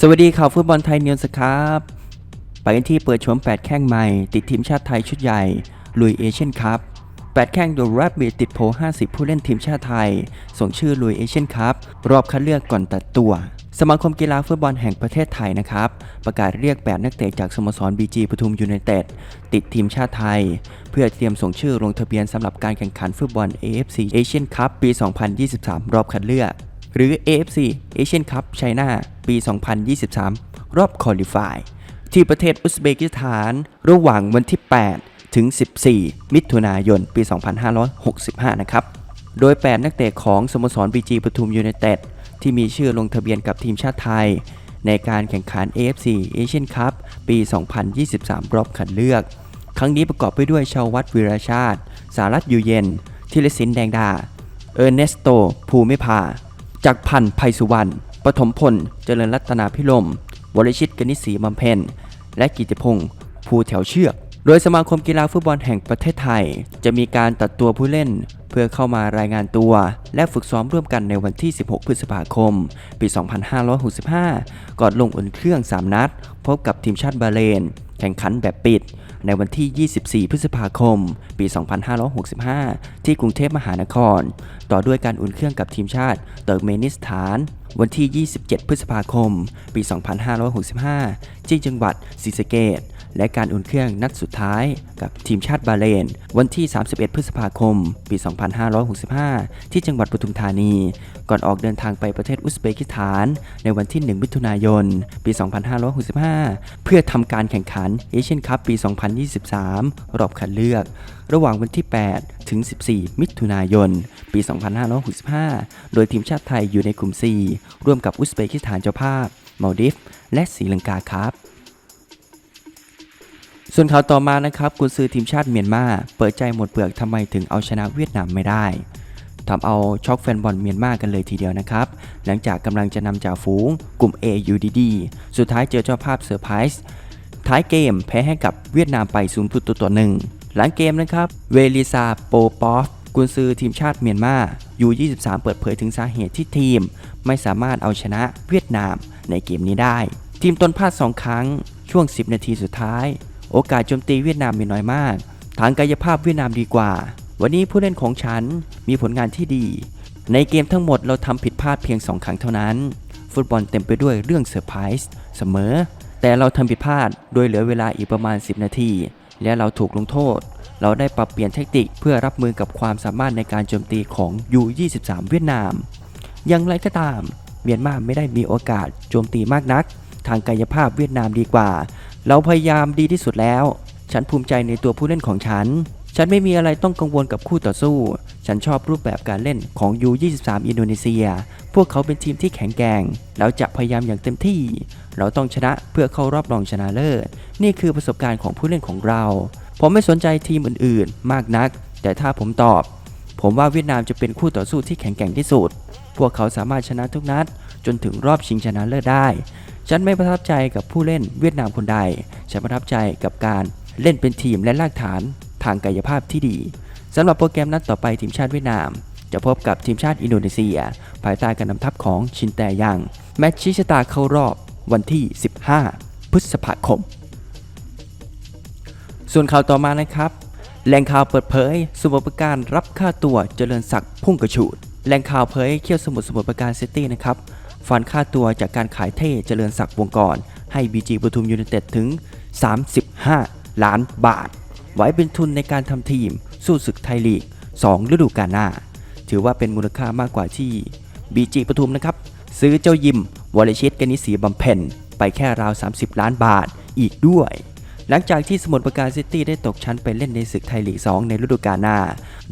สวัสดีข่าวฟุตบอลไทยเนิวส์ครับ ไปกันที่เปิดชม 8 แข้งใหม่ ติดทีมชาติไทยชุดใหญ่ ลุยเอเชียนคัพ 8 แข้งโดยรับบีติดโพ 50 ผู้เล่นทีมชาติไทย ส่งชื่อลุยเอเชียนคัพ รอบคัดเลือกก่อนตัดตัว สมาคมกีฬาฟุตบอลแห่งประเทศไทยนะครับ ประกาศเรียก 8 นักเตะจากสโมสรบีจีปทุมยูไนเต็ดติดทีมชาติไทย เพื่อเตรียมส่งชื่อลงทะเบียนสำหรับการแข่งขันฟุตบอล AFC Asian Cup ปี 2023 รอบคัดเลือก หรือ AFC Asian Cup China ปี 2023 รอบคอลิฟายที่ประเทศอุซเบกิสถาน ระหว่างวันที่ 8 ถึง 14 มิถุนายน ปี 2565 นะครับ โดย 8 นักเตะของสโมสรบีจีปทุมยูไนเต็ดที่มีชื่อลงทะเบียนกับทีมชาติไทย ในการแข่งขัน AFC Asian Cup ปี 2023 รอบคัดเลือก ครั้งนี้ประกอบไปด้วยชาววัดวิราชาติ สารัตอยู่เย็น ทิรศินแดงดา เออร์เนสโต ภูมิภา จากพันธ์ไพสุวรรณ ปฐมพล เจริญรัตนาพิรมวรชิตกนิษฐ์ศรีบำเพ็ญและกิติพงศ์ภูแถวเชือก โดยสมาคมกีฬาฟุตบอลแห่งประเทศไทย จะมีการตัดตัวผู้เล่น เพื่อเข้ามารายงานตัว และฝึกซ้อมร่วมกันในวันที่ 16 พฤษภาคม ปี 2565 ก่อนลงอุ่นเครื่อง 3 นัด พบกับทีมชาติบาเรนแข่งขันแบบปิด ในวันที่ 24 พฤษภาคม ปี 2565 ที่กรุงเทพมหานคร ต่อด้วยการอุ่นเครื่องกับทีมชาติเติร์กเมนิสถาน วันที่ 27 พฤษภาคม ปี 2565 ที่จังหวัดศรีสะเกษ และการอุ่นเครื่องนัดสุดท้ายกับทีมชาติบาห์เรนวันที่ 31 พฤษภาคม ปี 2565 ที่จังหวัดปทุมธานี ก่อนออกเดินทางไปประเทศอุซเบกิสถาน ในวันที่ 1 มิถุนายน ปี 2565 เพื่อทำการแข่งขันเอเชียนคัพปี 2023 รอบคัดเลือก ระหว่างวันที่ 8 ถึง 14 มิถุนายน ปี 2565 โดยทีมชาติไทยอยู่ในกลุ่ม C ร่วมกับอุซเบกิสถานเจ้าภาพมาดิฟและศรีลังกาครับ ส่วนข่าวต่อมานะครับกุนซือทีมชาติเมียนมาเปิดใจหมดเปลือกทำไมถึงเอาชนะเวียดนามไม่ได้ทำเอาช็อกแฟนบอลเมียนมากันเลยทีเดียวนะครับ หลังจากกำลังจะนำจ่าฝูง กลุ่ม A อยู่ดีๆสุดท้ายเจอเจ้าภาพเซอร์ไพรส์ท้ายเกมแพ้ให้กับเวียดนามไป0ประตูต่อหนึ่งหลังเกมนะครับ เวลิซาโปปอฟกุนซือทีมชาติเมียนมายู23 เปิดเผยถึงสาเหตุที่ทีม ไม่สามารถเอาชนะเวียดนามในเกมนี้ได้ ทีมตนพลาดสองครั้งช่วง 10 นาทีสุดท้าย โอกาสโจมตีเวียดนามมีน้อยมาก ทางกายภาพเวียดนามดีกว่า วันนี้ผู้เล่นของฉันมีผลงานที่ดี ในเกมทั้งหมดเราทำผิดพลาดเพียง 2 ครั้งเท่านั้น ฟุตบอลเต็มไปด้วยเรื่องเซอร์ไพรส์เสมอ แต่เราทำผิดพลาดโดยเหลือเวลาอีกประมาณ 10 นาที และเราถูกลงโทษ เราได้ปรับเปลี่ยนเทคนิคเพื่อรับมือกับความสามารถในการโจมตีของ U23 เวียดนาม อย่างไรก็ตามเมียนมาไม่ได้มีโอกาสโจมตีมากนัก ทางกายภาพเวียดนามดีกว่า เราพยายามดีที่สุดแล้ว ฉันภูมิใจในตัวผู้เล่นของฉัน ฉันไม่มีอะไรต้องกังวลกับคู่ต่อสู้ ฉันชอบรูปแบบการเล่นของ U23 อินโดนีเซีย พวกเขาเป็นทีมที่แข็งแกร่งแล้วจะพยายามอย่างเต็มที่ เราต้องชนะเพื่อเข้ารอบรองชนะเลิศ นี่คือประสบการณ์ของผู้เล่นของเรา ผมไม่สนใจทีมอื่นๆ มากนัก แต่ถ้าผมตอบ ผมว่าเวียดนามจะเป็นคู่ต่อสู้ที่แข็งแกร่งที่สุด พวกเขาสามารถชนะทุกนัดจนถึงรอบชิงชนะเลิศได้ ฉันไม่ประทับใจกับผู้เล่นเวียดนามคนใด ฉันประทับใจกับการเล่นเป็นทีมและรากฐานทางกายภาพที่ดีสำหรับโปรแกรมนัดต่อไปทีมชาติเวียดนาม จะพบกับทีมชาติอินโดนีเซีย ภายใต้การนำทัพของชินแตยัง แมตช์ชิชะตาเข้ารอบวันที่ 15 พฤษภาคม ส่วนข่าวต่อมานะครับแหล่งข่าวเปิดเผย สมุทรปราการรับค่าตัวเจริญศักดิ์พุ่งกระฉูดแหล่งข่าวเผยเคี่ยวสมุทรสมุทรปราการซิตี้นะครับ ฟันค่าตัวจากการขายเท่เจริญศักดิ์วงกร ให้บีจีปทุมยูเนเต็ดถึง 35 ล้านบาท ไว้เป็นทุนในการทำทีม สู้ศึกไทยลีก 2 ฤดูกาลหน้า ถือว่าเป็นมูลค่ามากกว่าที่บีจีปทุมนะครับ ซื้อเจ้ายิมวอลเลชิตกนิสีบำเพ็ญไปแค่ราว 30 ล้านบาทอีกด้วย หลังจากที่สมุทรปราการซิตี้ได้ตกชั้นไปเล่นในศึกไทยลีก 2 ในฤดูกาลหน้า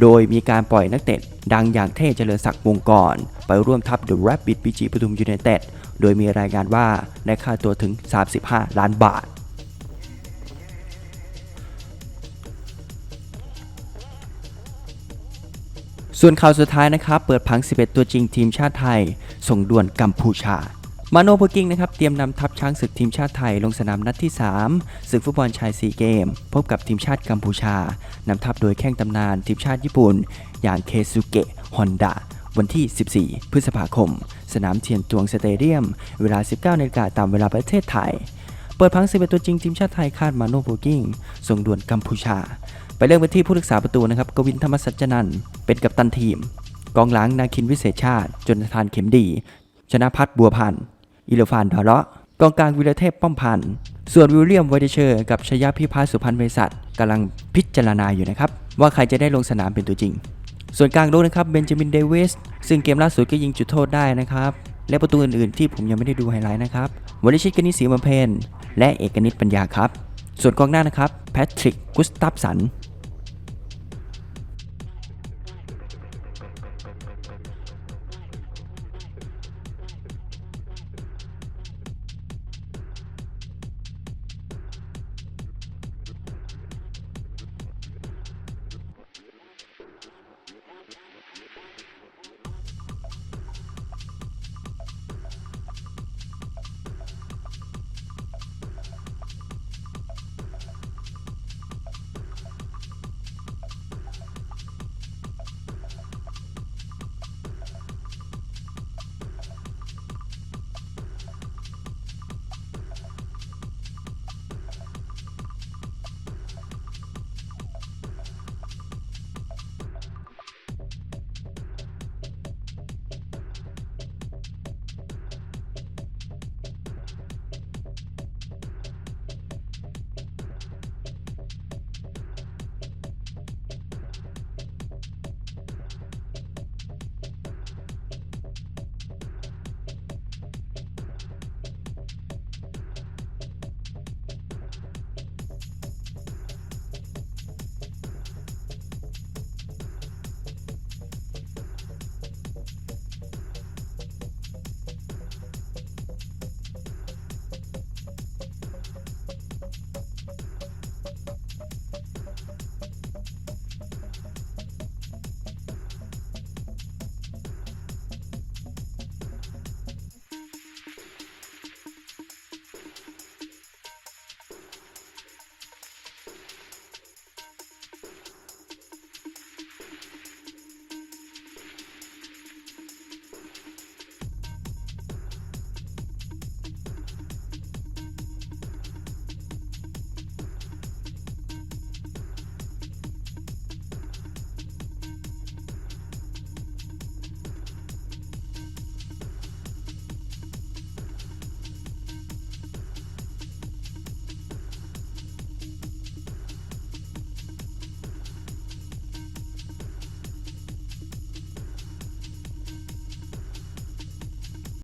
โดยมีการปล่อยนักเตะดังอย่างเท่เจริญศักดิ์วงกรไปร่วมทัพเดอะแรปปิดบีจีปทุมยูไนเต็ด โดยมีรายงานว่าได้ค่าตัวถึง 35 ล้านบาทส่วนข่าวสุดท้ายนะครับ เปิดผัง 11 ตัวจริงทีมชาติไทย ส่งด่วนกัมพูชา มาโนโพกิงนะครับเตรียมนำทัพช้างศึกทีมชาติไทยลงสนามนัดที่ 3 ศึกฟุตบอลชายซีเกม พบกับทีมชาติกัมพูชานำทัพโดยแข้งตำนานทีมชาติญี่ปุ่น อย่างเคซุเกะฮอนดะวันที่ 14 พฤษภาคม สนามเทียนจวงสเตเดียม เวลา 19นาฬิกาตามเวลาประเทศไทย เปิดพัง11ตัวจริงทีมชาติไทยคาดมาโนโบกิ้งส่งด่วนกัมพูชา ไปเริ่มกันที่ผู้รักษาประตูนะครับกวินธรรมสัจจนันท์เป็นกัปตันทีม กองหลังนาคินวิเศษชาติจนทานเข็มดี ชนะพัฒบัวพันธ์ อิเลฟานดอเลาะกองกลางวิรเทพป้อมพันธ์ส่วนวิลเลียมไวเดเชอร์ กับชยาพิพัฒน์สุพรรณเวสัตกำลังพิจารณาอยู่นะครับ ว่าใครจะได้ลงสนามเป็นตัวจริง ส่วนกลางโลกนะครับเบนจามินเดวิสซึ่งเกมล่าสุดก็ยิงจุดโทษได้นะครับ และประตูอื่นๆที่ผมยังไม่ได้ดูไฮไลท์นะครับวริชิตกนิษฐ์ศรีบำเพ็ญและเอกนิตปัญญาครับ ส่วนกองหน้านะครับแพทริกกุสตัฟสัน